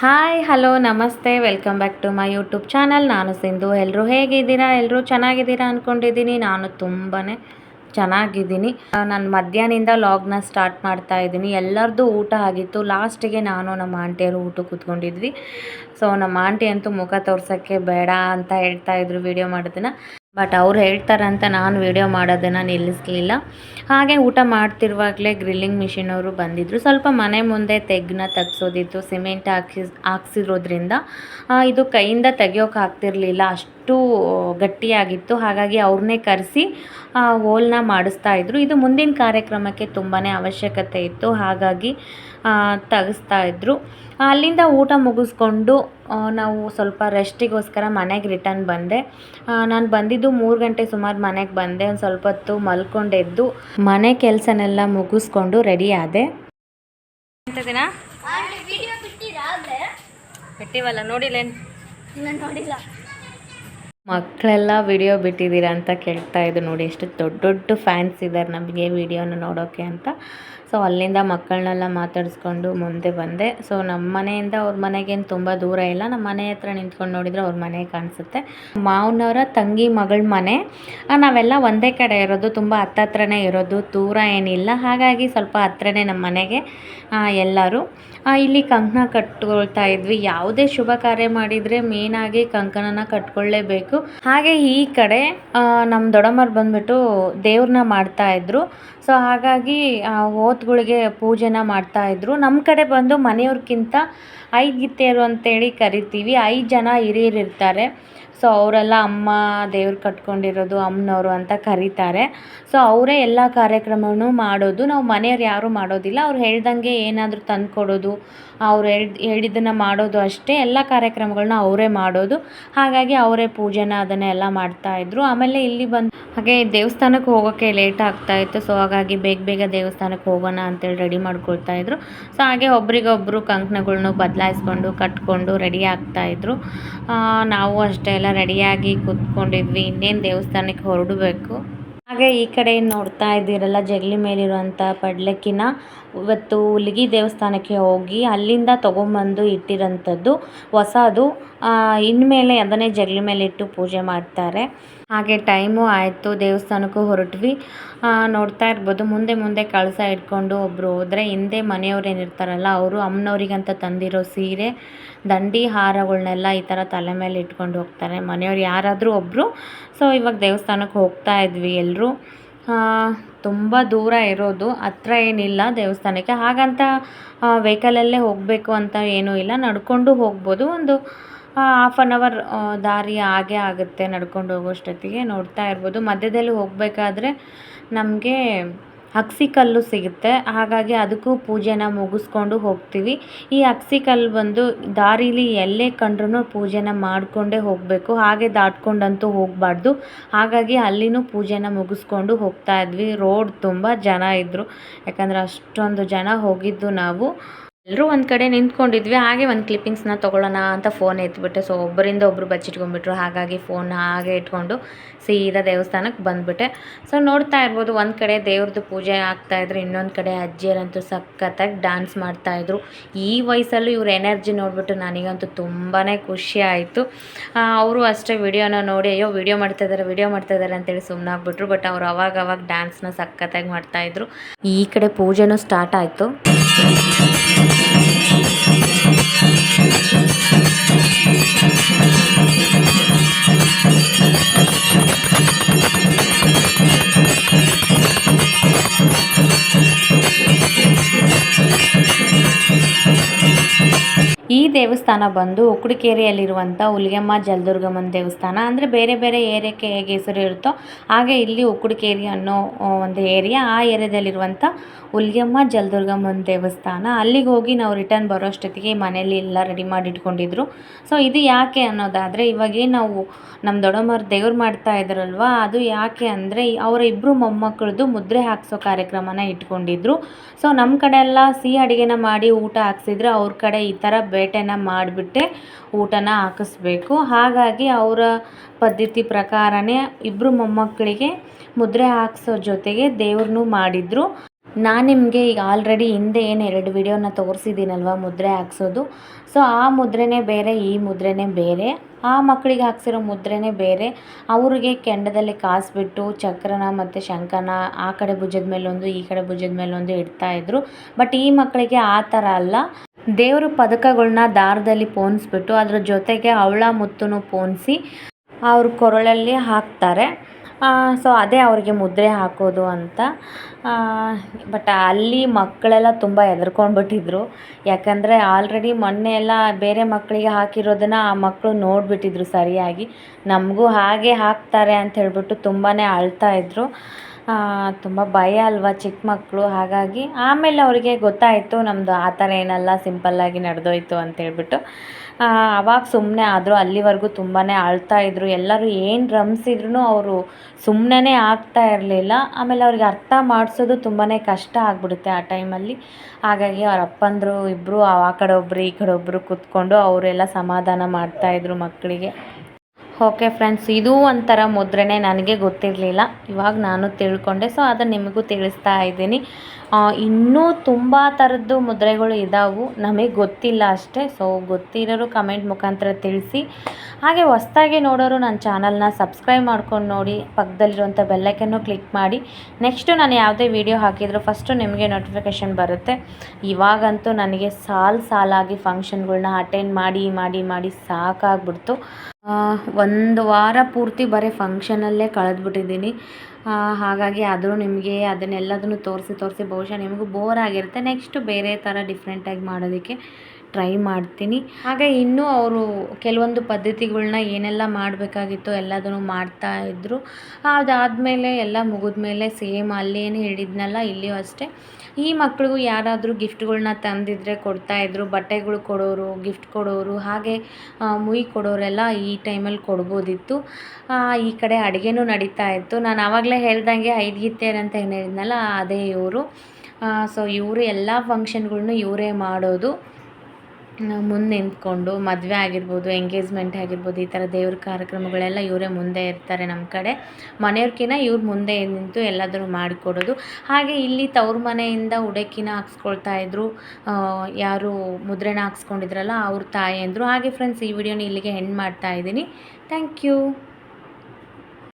Hi hello ನಮಸ್ತೆ. Welcome back to my YouTube channel ನಾನು ಸಿಂಧು. ಎಲ್ಲರೂ ಹೇಗಿದ್ದೀರಾ? ಎಲ್ಲರೂ ಚೆನ್ನಾಗಿದ್ದೀರಾ ಅಂದ್ಕೊಂಡಿದ್ದೀನಿ ನಾನು ತುಂಬಾ ಚೆನ್ನಾಗಿದ್ದೀನಿ. ನಾನು ಮಧ್ಯಾಹ್ನದಿಂದ ಲಾಗ್ನ ಸ್ಟಾರ್ಟ್ ಮಾಡ್ತಾ ಇದ್ದೀನಿ. ಎಲ್ಲರದ್ದು ಊಟ ಆಗಿತ್ತು. ಲಾಸ್ಟಿಗೆ ನಾನು ನಮ್ಮ ಆಂಟಿಯರು ಊಟ ಕೂತ್ಕೊಂಡಿದ್ವಿ. ಸೊ ನಮ್ಮ ಆಂಟಿ ಅಂತೂ ಮುಖ ತೋರ್ಸೋಕ್ಕೆ ಬೇಡ ಅಂತ ಹೇಳ್ತಾ ಇದ್ರು ವಿಡಿಯೋ ಮಾಡೋದನ್ನು ಬಟ್ ಅವ್ರು ಹೇಳ್ತಾರಂತ ನಾನು ವೀಡಿಯೋ ಮಾಡೋದನ್ನು ನಿಲ್ಲಿಸಲಿಲ್ಲ. ಹಾಗೆ ಊಟ ಮಾಡ್ತಿರುವಾಗಲೇ ಗ್ರಿಲ್ಲಿಂಗ್ ಮಿಷಿನ್ ಅವರು ಬಂದಿದ್ದರು ಸ್ವಲ್ಪ ಮನೆ ಮುಂದೆ ತೆಗ್ಗನ್ನ ತೆಗ್ಸೋದಿತ್ತು ಸಿಮೆಂಟ್ ಹಾಕಿ ಹಾಕ್ಸಿರೋದ್ರಿಂದ. ಇದು ಕೈಯಿಂದ ತೆಗಿಯೋಕೆ ಆಗ್ತಿರ್ಲಿಲ್ಲ. ಅಷ್ಟು ಗಟ್ಟಿಯಾಗಿತ್ತು. ಹಾಗಾಗಿ ಅವ್ರನ್ನೇ ಕರೆಸಿ ಹೋಲ್ನ ಮಾಡಿಸ್ತಾ ಇದ್ರು. ಇದು ಮುಂದಿನ ಕಾರ್ಯಕ್ರಮಕ್ಕೆ ತುಂಬಾ ಅವಶ್ಯಕತೆ ಇತ್ತು. ಹಾಗಾಗಿ ತೆಗೆಸ್ತಾ ಇದ್ದರು ಅಲ್ಲಿಂದ ಊಟ ಮುಗಿಸ್ಕೊಂಡು ನಾವು ಸ್ವಲ್ಪ ರೆಸ್ಟಿಗೋಸ್ಕರ ಮನೆಗೆ ರಿಟರ್ನ್ ಬಂದೆ. ನಾನು ಬಂದಿದ್ದು ಮೂರು ಗಂಟೆ ಸುಮಾರು ಮನೆಗೆ ಬಂದೆ. ಒಂದು ಸ್ವಲ್ಪ ಹೊತ್ತು ಮಲ್ಕೊಂಡೆದ್ದು. ಮನೆ ಕೆಲಸನೆಲ್ಲ ಮುಗಿಸ್ಕೊಂಡು ರೆಡಿ ಆದೆ. ದಿನ? ಬಿಟ್ಟಿವಲ್ಲ ನೋಡಿಲ್ಲೇನು ನೋಡಿಲ್ಲ. ಮಕ್ಕಳೆಲ್ಲ ವಿಡಿಯೋ ಬಿಟ್ಟಿದ್ದೀರಾ ಅಂತ ಕೇಳ್ತಾ ಇದ್ರು ನೋಡಿ ಎಷ್ಟು ದೊಡ್ಡ ದೊಡ್ಡ ಫ್ಯಾನ್ಸ್ ಇದ್ದಾರೆ ನಮಗೆ ವಿಡಿಯೋನ ನೋಡೋಕ್ಕೆ ಅಂತ. ಸೊ ಅಲ್ಲಿಂದ ಮಕ್ಕಳನ್ನೆಲ್ಲ ಮಾತಾಡಿಸ್ಕೊಂಡು ಮುಂದೆ ಬಂದೆ. ಸೊ ನಮ್ಮ ಮನೆಯಿಂದ ಅವ್ರ ಮನೆಗೇನು ತುಂಬ ದೂರ ಇಲ್ಲ. ನಮ್ಮ ಮನೆ ಹತ್ರ ನಿಂತ್ಕೊಂಡು ನೋಡಿದರೆ ಅವ್ರ ಮನೆ ಕಾಣಿಸುತ್ತೆ. ಮಾವನವರ ತಂಗಿ ಮಗಳ ಮನೆ. ನಾವೆಲ್ಲ ಒಂದೇ ಕಡೆ ಇರೋದು, ತುಂಬ ಹತ್ತತ್ರನೇ ಇರೋದು, ದೂರ ಏನಿಲ್ಲ. ಹಾಗಾಗಿ ಸ್ವಲ್ಪ ಹತ್ರನೇ ನಮ್ಮ ಮನೆಗೆ ಎಲ್ಲರೂ. ಇಲ್ಲಿ ಕಂಕಣ ಕಟ್ಕೊಳ್ತಾ ಇದ್ವಿ. ಯಾವುದೇ ಶುಭ ಕಾರ್ಯ ಮಾಡಿದರೆ ಮೇನಾಗಿ ಕಂಕಣನ ಕಟ್ಕೊಳ್ಳೇಬೇಕು ಹಾಗೆ ಈ ಕಡೆ ನಮ್ಮ ದೊಡ್ಡಮ್ಮರು ಬಂದ್ಬಿಟ್ಟು ದೇವ್ರನ್ನ ಮಾಡ್ತಾ ಇದ್ರು. ಸೊ ಹಾಗಾಗಿ ಓತ್ಗಳಿಗೆ ಪೂಜೆನ ಮಾಡ್ತಾ ಇದ್ರು. ನಮ್ಮ ಕಡೆ ಬಂದು ಮನೆಯವ್ರಿಗಿಂತ ಐದು ಗಿತ್ತೆಯರು ಅಂತೇಳಿ ಕರಿತೀವಿ. ಐದು ಜನ ಹಿರಿಯರು ಇರ್ತಾರೆ ಸೊ ಅವರೆಲ್ಲ ಅಮ್ಮ ದೇವ್ರು ಕಟ್ಕೊಂಡಿರೋದು, ಅಮ್ಮನವರು ಅಂತ ಕರೀತಾರೆ. ಸೊ ಅವರೇ ಎಲ್ಲ ಕಾರ್ಯಕ್ರಮವನ್ನು ಮಾಡೋದು. ನಾವು ಮನೆಯವ್ರು ಯಾರೂ ಮಾಡೋದಿಲ್ಲ. ಅವ್ರು ಹೇಳ್ದಂಗೆ ಏನಾದರೂ ತಂದು ಕೊಡೋದು, ಅವ್ರು ಹೇಳಿದ ಹೇಳಿದ್ದನ್ನು ಮಾಡೋದು ಅಷ್ಟೇ. ಎಲ್ಲ ಕಾರ್ಯಕ್ರಮಗಳನ್ನ ಅವರೇ ಮಾಡೋದು. ಹಾಗಾಗಿ ಅವರೇ ಪೂಜೆನ ಅದನ್ನೆಲ್ಲ ಮಾಡ್ತಾಯಿದ್ರು ಆಮೇಲೆ ಇಲ್ಲಿ ಬಂದು, ಹಾಗೆ ದೇವಸ್ಥಾನಕ್ಕೆ ಹೋಗೋಕ್ಕೆ ಲೇಟ್ ಆಗ್ತಾ ಇತ್ತು. ಸೊ ಹಾಗಾಗಿ ಬೇಗ ಬೇಗ ದೇವಸ್ಥಾನಕ್ಕೆ ಹೋಗೋಣ ಅಂತೇಳಿ ರೆಡಿ ಮಾಡ್ಕೊಳ್ತಾ ಇದ್ರು. ಸೊ ಹಾಗೆ ಒಬ್ರಿಗೊಬ್ಬರು ಕಂಕಣಗಳ್ನ ಬದಲಾಯಿಸ್ಕೊಂಡು, ಕಟ್ಕೊಂಡು ರೆಡಿ ಆಗ್ತಾಯಿದ್ರು ನಾವು ಅಷ್ಟೇ ಎಲ್ಲ ರೆಡಿಯಾಗಿ ಕೂತ್ಕೊಂಡಿದ್ವಿ. ಇನ್ನೇನು ದೇವಸ್ಥಾನಕ್ಕೆ ಹೊರಡಬೇಕು. ಹಾಗೆ ಈ ಕಡೆ ನೋಡ್ತಾ ಇದ್ದೀರಲ್ಲ, ಜಗಲಿ ಮೇಲಿರುವಂಥ ಪಡ್ಲಕ್ಕಿನ. ಇವತ್ತು ಹುಲಿಗಿ ದೇವಸ್ಥಾನಕ್ಕೆ ಹೋಗಿ ಅಲ್ಲಿಂದ ತೊಗೊಂಬಂದು ಇಟ್ಟಿರೋಂಥದ್ದು. ಹೊಸದು ಇನ್ಮೇಲೆ ಅದನ್ನೇ ಜಗಲಿ ಮೇಲೆ ಇಟ್ಟು ಪೂಜೆ ಮಾಡ್ತಾರೆ. ಹಾಗೆ ಟೈಮು ಆಯಿತು, ದೇವಸ್ಥಾನಕ್ಕೂ ಹೊರಟ್ವಿ. ನೋಡ್ತಾ ಇರ್ಬೋದು, ಮುಂದೆ ಮುಂದೆ ಕಳಸ ಇಟ್ಕೊಂಡು ಒಬ್ಬರು ಹೋದರೆ ಹಿಂದೆ ಮನೆಯವ್ರು ಏನಿರ್ತಾರಲ್ಲ, ಅವರು ಅಮ್ಮನವ್ರಿಗಂತ ತಂದಿರೋ ಸೀರೆ, ದಂಡಿ ಹಾರಗಳನ್ನೆಲ್ಲ ಈ ಥರ ತಲೆ ಮೇಲೆ ಇಟ್ಕೊಂಡು ಹೋಗ್ತಾರೆ. ಮನೆಯವ್ರು ಯಾರಾದರೂ ಒಬ್ಬರು ಸೊ ಇವಾಗ ದೇವಸ್ಥಾನಕ್ಕೆ ಹೋಗ್ತಾ ಇದ್ವಿ ಎಲ್ಲರೂ ತುಂಬ ದೂರ ಇರೋದು, ಹತ್ರ ಏನಿಲ್ಲ ದೇವಸ್ಥಾನಕ್ಕೆ. ಹಾಗಂತ ವೆಹಿಕಲಲ್ಲೇ ಹೋಗಬೇಕು ಅಂತ ಏನೂ ಇಲ್ಲ. ನಡ್ಕೊಂಡು ಹೋಗ್ಬೋದು ಒಂದು ಹಾಫ್ ಆನ್ ಅವರ್ ದಾರಿ ಆಗೇ ಆಗುತ್ತೆ ನಡ್ಕೊಂಡು ಹೋಗೋಷ್ಟೊತ್ತಿಗೆ ನೋಡ್ತಾ ಇರ್ಬೋದು. ಮಧ್ಯದಲ್ಲಿ ಹೋಗಬೇಕಾದ್ರೆ ನಮಗೆ ಅಗ್ಸಿಕಲ್ಲು ಸಿಗುತ್ತೆ. ಹಾಗಾಗಿ ಅದಕ್ಕೂ ಪೂಜೆನ ಮುಗಿಸ್ಕೊಂಡು ಹೋಗ್ತೀವಿ. ಈ ಅಗಸಿಕಲ್ಲು ಬಂದು ದಾರೀಲಿ ಎಲ್ಲೇ ಕಂಡ್ರೂ ಪೂಜೆನ ಮಾಡಿಕೊಂಡೇ ಹೋಗಬೇಕು. ಹಾಗೆ ದಾಟ್ಕೊಂಡಂತೂ ಹೋಗಬಾರ್ದು. ಹಾಗಾಗಿ ಅಲ್ಲಿನೂ ಪೂಜೆನ ಮುಗಿಸ್ಕೊಂಡು ಹೋಗ್ತಾ ಇದ್ವಿ. ರೋಡ್ ತುಂಬ ಜನ ಇದ್ದರು ಯಾಕಂದರೆ ಅಷ್ಟೊಂದು ಜನ ಹೋಗಿದ್ದು ನಾವು. ಎಲ್ಲರೂ ಒಂದು ಕಡೆ ನಿಂತ್ಕೊಂಡಿದ್ವಿ, ಹಾಗೆ ಒಂದು ಕ್ಲಿಪ್ಪಿಂಗ್ಸ್ನ ತೊಗೊಳ್ಳೋಣ ಅಂತ ಫೋನ್ ಎತ್ಬಿಟ್ಟೆ ಸೊ ಒಬ್ಬರಿಂದ ಒಬ್ಬರು ಬಚ್ಚಿಟ್ಕೊಂಡ್ಬಿಟ್ರು, ಹಾಗಾಗಿ ಫೋನ್ ಹಾಗೆ ಇಟ್ಕೊಂಡು ಸೀದಾ ದೇವಸ್ಥಾನಕ್ಕೆ ಬಂದುಬಿಟ್ಟೆ. ಸೊ ನೋಡ್ತಾ ಇರ್ಬೋದು, ಒಂದು ಕಡೆ ದೇವ್ರದ್ದು ಪೂಜೆ ಆಗ್ತಾಯಿದ್ರು ಇನ್ನೊಂದು ಕಡೆ ಅಜ್ಜಿಯರಂತೂ ಸಖತ್ತಾಗಿ ಡ್ಯಾನ್ಸ್ ಮಾಡ್ತಾಯಿದ್ರು ಈ ವಯಸ್ಸಲ್ಲೂ ಇವ್ರ ಎನರ್ಜಿ ನೋಡಿಬಿಟ್ಟು ನನಗಂತೂ ತುಂಬಾ ಖುಷಿ ಆಯಿತು. ಅವರು ಅಷ್ಟೇ ವಿಡಿಯೋನ ನೋಡಿ, ಅಯ್ಯೋ, ವಿಡಿಯೋ ಮಾಡ್ತಾಯಿದ್ದಾರೆ ವಿಡಿಯೋ ಮಾಡ್ತಾಯಿದ್ದಾರೆ ಅಂತೇಳಿ ಸುಮ್ಮನಾಗ್ಬಿಟ್ರು ಬಟ್ ಅವ್ರು ಅವಾಗ ಅವಾಗ ಡ್ಯಾನ್ಸ್ನ ಸಖತ್ತಾಗಿ ಮಾಡ್ತಾಯಿದ್ರು ಈ ಕಡೆ ಪೂಜೆನೂ ಸ್ಟಾರ್ಟ್ ಆಯಿತು. ಈ ದೇವಸ್ಥಾನ ಬಂದು ಉಕ್ಕಡಿಕೇರಿಯಲ್ಲಿರುವಂಥ ಹುಲಿಗೆಮ್ಮ ಜಲದುರ್ಗಮ್ಮನ ದೇವಸ್ಥಾನ, ಅಂದರೆ ಬೇರೆ ಬೇರೆ ಏರಿಯಾಕ್ಕೆ ಹೇಗೆ ಹೆಸರು ಇರುತ್ತೋ ಹಾಗೆ ಇಲ್ಲಿ ಉಕ್ಕಡಿಕೇರಿ ಅನ್ನೋ ಒಂದು ಏರಿಯಾ, ಆ ಏರಿಯಾದಲ್ಲಿರುವಂಥ ಹುಲಿಗೆಮ್ಮ ಜಲದುರ್ಗಮ್ಮನ ದೇವಸ್ಥಾನ. ಅಲ್ಲಿಗೆ ಹೋಗಿ ನಾವು ರಿಟರ್ನ್ ಬರೋ ಅಷ್ಟೊತ್ತಿಗೆ ಮನೇಲಿ ಎಲ್ಲ ರೆಡಿ ಮಾಡಿ ಇಟ್ಕೊಂಡಿದ್ರು. ಸೊ ಇದು ಯಾಕೆ ಅನ್ನೋದಾದರೆ ಇವಾಗೇನು ನಾವು ನಮ್ಮ ದೊಡ್ಡಮ್ಮರು ದೇವ್ರು ಮಾಡ್ತಾ ಇದ್ರಲ್ವ ಅದು ಯಾಕೆ ಅಂದರೆ ಅವರ ಇಬ್ಬರು ಮೊಮ್ಮಕ್ಕಳದು ಮುದ್ರೆ ಹಾಕ್ಸೋ ಕಾರ್ಯಕ್ರಮನ ಇಟ್ಕೊಂಡಿದ್ರು. ಸೊ ನಮ್ಮ ಕಡೆ ಎಲ್ಲ ಸಿಹಿ ಅಡುಗೆನ ಮಾಡಿ ಊಟ ಹಾಕ್ಸಿದ್ರೆ ಅವ್ರ ಕಡೆ ಈ ಥರ ಬೇಟೆನ ಮಾಡಿಬಿಟ್ಟೆ ಊಟನ ಹಾಕಿಸ್ಬೇಕು. ಹಾಗಾಗಿ ಅವರ ಪದ್ಧತಿ ಪ್ರಕಾರನೇ ಇಬ್ಬರು ಮೊಮ್ಮಕ್ಕಳಿಗೆ ಮುದ್ರೆ ಹಾಕ್ಸೋ ಜೊತೆಗೆ ದೇವ್ರನ್ನೂ ಮಾಡಿದ್ರು. ನಾನು ನಿಮಗೆ ಈಗ ಆಲ್ರೆಡಿ ಹಿಂದೆ ಏನು ಎರಡು ವಿಡಿಯೋನ ತೋರಿಸಿದ್ದೀನಲ್ವ ಮುದ್ರೆ ಹಾಕ್ಸೋದು? ಸೊ ಆ ಮುದ್ರೆನೇ ಬೇರೆ, ಈ ಮುದ್ರೆನೇ ಬೇರೆ. ಆ ಮಕ್ಕಳಿಗೆ ಹಾಕ್ಸಿರೋ ಮುದ್ರೆನೇ ಬೇರೆ. ಅವ್ರಿಗೆ ಕೆಂಡದಲ್ಲಿ ಕಾಸಿಬಿಟ್ಟು ಚಕ್ರನ ಮತ್ತು ಶಂಖನ ಆ ಕಡೆ ಭುಜದ ಮೇಲೊಂದು, ಈ ಕಡೆ ಭುಜದ ಮೇಲೊಂದು ಇಡ್ತಾಯಿದ್ರು ಬಟ್ ಈ ಮಕ್ಕಳಿಗೆ ಆ ಥರ ಅಲ್ಲ. ದೇವ್ರ ಪದಕಗಳನ್ನ ದಾರದಲ್ಲಿ ಪೋಣಿಸ್ಬಿಟ್ಟು ಅದರ ಜೊತೆಗೆ ಅವಳ ಮುತ್ತನ್ನು ಪೋಣಿಸಿ ಅವ್ರ ಕೊರಳಲ್ಲಿ ಹಾಕ್ತಾರೆ. ಸೊ ಅದೇ ಅವ್ರಿಗೆ ಮುದ್ರೆ ಹಾಕೋದು ಅಂತ. ಬಟ್ ಅಲ್ಲಿ ಮಕ್ಕಳೆಲ್ಲ ತುಂಬ ಹೆದರ್ಕೊಂಡ್ಬಿಟ್ಟಿದ್ರು. ಯಾಕಂದರೆ ಆಲ್ರೆಡಿ ಮೊನ್ನೆ ಎಲ್ಲ ಬೇರೆ ಮಕ್ಕಳಿಗೆ ಹಾಕಿರೋದನ್ನು ಆ ಮಕ್ಕಳು ನೋಡಿಬಿಟ್ಟಿದ್ರು ಸರಿಯಾಗಿ. ನಮಗೂ ಹಾಗೆ ಹಾಕ್ತಾರೆ ಅಂತ ಹೇಳ್ಬಿಟ್ಟು ತುಂಬಾ ಅಳ್ತಾ ಇದ್ರು. ತುಂಬ ಭಯ ಅಲ್ವಾ ಚಿಕ್ಕ ಮಕ್ಕಳು ಹಾಗಾಗಿ ಆಮೇಲೆ ಅವರಿಗೆ ಗೊತ್ತಾಯಿತು ನಮ್ಮದು ಆ ಥರ ಏನಲ್ಲ ಸಿಂಪಲ್ಲಾಗಿ ನಡೆದೋಯ್ತು ಅಂತ ಹೇಳ್ಬಿಟ್ಟು. ಅವಾಗ ಸುಮ್ಮನೆ ಆದರೂ ಅಲ್ಲಿವರೆಗೂ ತುಂಬಾ ಅಳ್ತಾ ಇದ್ರು. ಎಲ್ಲರೂ ಏನು ರಮಿಸಿದ್ರು ಅವರು ಸುಮ್ಮನೆ ಆಗ್ತಾ ಇರಲಿಲ್ಲ. ಆಮೇಲೆ ಅವ್ರಿಗೆ ಅರ್ಥ ಮಾಡಿಸೋದು ತುಂಬಾ ಕಷ್ಟ ಆಗ್ಬಿಡುತ್ತೆ ಆ ಟೈಮಲ್ಲಿ. ಹಾಗಾಗಿ ಅವ್ರ ಅಪ್ಪಂದರು ಇಬ್ಬರು ಆ ಕಡೆ ಒಬ್ಬರು ಈ ಕಡೆ ಒಬ್ಬರು ಕೂತ್ಕೊಂಡು ಅವರೆಲ್ಲ ಸಮಾಧಾನ ಮಾಡ್ತಾಯಿದ್ರು ಮಕ್ಕಳಿಗೆ. ಓಕೆ ಫ್ರೆಂಡ್ಸ್ ಇದು ಒಂಥರ ಮುದ್ರಣೆ ನನಗೆ ಗೊತ್ತಿರಲಿಲ್ಲ. ಇವಾಗ ನಾನು ತಿಳ್ಕೊಂಡೆ ಸೊ ಅದನ್ನು ನಿಮಗೂ ತಿಳಿಸ್ತಾ ಇದ್ದೀನಿ. ಇನ್ನೂ ತುಂಬ ಥರದ್ದು ಮುದ್ರೆಗಳು ಇದಾವು. ನಮಗೆ ಗೊತ್ತಿಲ್ಲ ಅಷ್ಟೇ. ಸೊ ಗೊತ್ತಿರೋರು ಕಮೆಂಟ್ ಮುಖಾಂತರ ತಿಳಿಸಿ. ಹಾಗೆ ಹೊಸ್ದಾಗಿ ನೋಡೋರು ನನ್ನ ಚಾನಲ್ನ ಸಬ್ಸ್ಕ್ರೈಬ್ ಮಾಡ್ಕೊಂಡು ನೋಡಿ ಪಕ್ಕದಲ್ಲಿರುವಂಥ ಬೆಲ್ಲೈಕನ್ನು ಕ್ಲಿಕ್ ಮಾಡಿ. ನೆಕ್ಸ್ಟು ನಾನು ಯಾವುದೇ ವೀಡಿಯೋ ಹಾಕಿದರೂ ಫಸ್ಟು ನಿಮಗೆ ನೋಟಿಫಿಕೇಷನ್ ಬರುತ್ತೆ. ಇವಾಗಂತೂ ನನಗೆ ಸಾಲು ಸಾಲಾಗಿ ಫಂಕ್ಷನ್ಗಳ್ನ ಅಟೆಂಡ್ ಮಾಡಿ ಮಾಡಿ ಮಾಡಿ ಸಾಕಾಗ್ಬಿಡ್ತು. ಒಂದು ವಾರ ಪೂರ್ತಿ ಬರೀ ಫಂಕ್ಷನಲ್ಲೇ ಕಳೆದ್ಬಿಟ್ಟಿದ್ದೀನಿ. ಹಾಗಾಗಿ ಆದರೂ ನಿಮಗೆ ಅದನ್ನೆಲ್ಲದನ್ನು ತೋರಿಸಿ ತೋರಿಸಿ ಬಹುಶಃ ನಿಮಗೂ ಬೋರ್ ಆಗಿರುತ್ತೆ. ನೆಕ್ಸ್ಟು ಬೇರೆ ಥರ ಡಿಫ್ರೆಂಟಾಗಿ ಮಾಡೋದಕ್ಕೆ ಟ್ರೈ ಮಾಡ್ತೀನಿ. ಹಾಗೆ ಇನ್ನೂ ಅವರು ಕೆಲವೊಂದು ಪದ್ಧತಿಗಳನ್ನ ಏನೆಲ್ಲ ಮಾಡಬೇಕಾಗಿತ್ತು ಎಲ್ಲದನ್ನು ಮಾಡ್ತಾಯಿದ್ರು ಅದಾದಮೇಲೆ ಎಲ್ಲ ಮುಗಿದ್ಮೇಲೆ ಸೇಮ್ ಅಲ್ಲೇನು ಹೇಳಿದ್ನಲ್ಲ, ಇಲ್ಲಿಯೂ ಅಷ್ಟೇ. ಈ ಮಕ್ಕಳಿಗೂ ಯಾರಾದರೂ ಗಿಫ್ಟ್ಗಳನ್ನ ತಂದಿದ್ದರೆ ಕೊಡ್ತಾಯಿದ್ರು ಬಟ್ಟೆಗಳು ಕೊಡೋರು, ಗಿಫ್ಟ್ ಕೊಡೋರು, ಹಾಗೆ ಮುಯಿ ಕೊಡೋರೆಲ್ಲ ಈ ಟೈಮಲ್ಲಿ ಕೊಡ್ಬೋದಿತ್ತು. ಈ ಕಡೆ ಅಡುಗೆನೂ ನಡೀತಾ ಇತ್ತು. ನಾನು ಆವಾಗಲೇ ಹೇಳ್ದಂಗೆ ಐದ್ಗಿತ್ತೇರು ಅಂತ ಏನು ಹೇಳಿದ್ನಲ್ಲ, ಅದೇ ಇವರು. ಸೊ ಇವರು ಎಲ್ಲ ಫಂಕ್ಷನ್ಗಳ್ನು ಇವರೇ ಮಾಡೋದು. ಮುಂದೆ ನಿಂತ್ಕೊಂಡು ಮದುವೆ ಆಗಿರ್ಬೋದು ಎಂಗೇಜ್ಮೆಂಟ್ ಆಗಿರ್ಬೋದು, ಈ ಥರ ದೇವ್ರ ಕಾರ್ಯಕ್ರಮಗಳೆಲ್ಲ ಇವರೇ ಮುಂದೆ ಇರ್ತಾರೆ ನಮ್ಮ ಕಡೆ. ಮನೆಯವ್ರ್ಕಿಂತ ಇವ್ರು ಮುಂದೆ ನಿಂತು ಎಲ್ಲದನ್ನು ಮಾಡಿಕೊಡೋದು. ಹಾಗೆ ಇಲ್ಲಿ ತವ್ರ ಮನೆಯಿಂದ ಉಡಕ್ಕಿನ ಹಾಕ್ಸ್ಕೊಳ್ತಾ ಇದ್ರು. ಯಾರು ಮುದ್ರೆನ ಹಾಕ್ಸ್ಕೊಂಡಿದ್ರಲ್ಲ ಅವ್ರ ತಾಯಿ ಅಂದರು. ಹಾಗೆ ಫ್ರೆಂಡ್ಸ್ ಈ ವಿಡಿಯೋನ ಇಲ್ಲಿಗೆ ಹೆಣ್ಣು ಮಾಡ್ತಾ ಇದ್ದೀನಿ. Thank you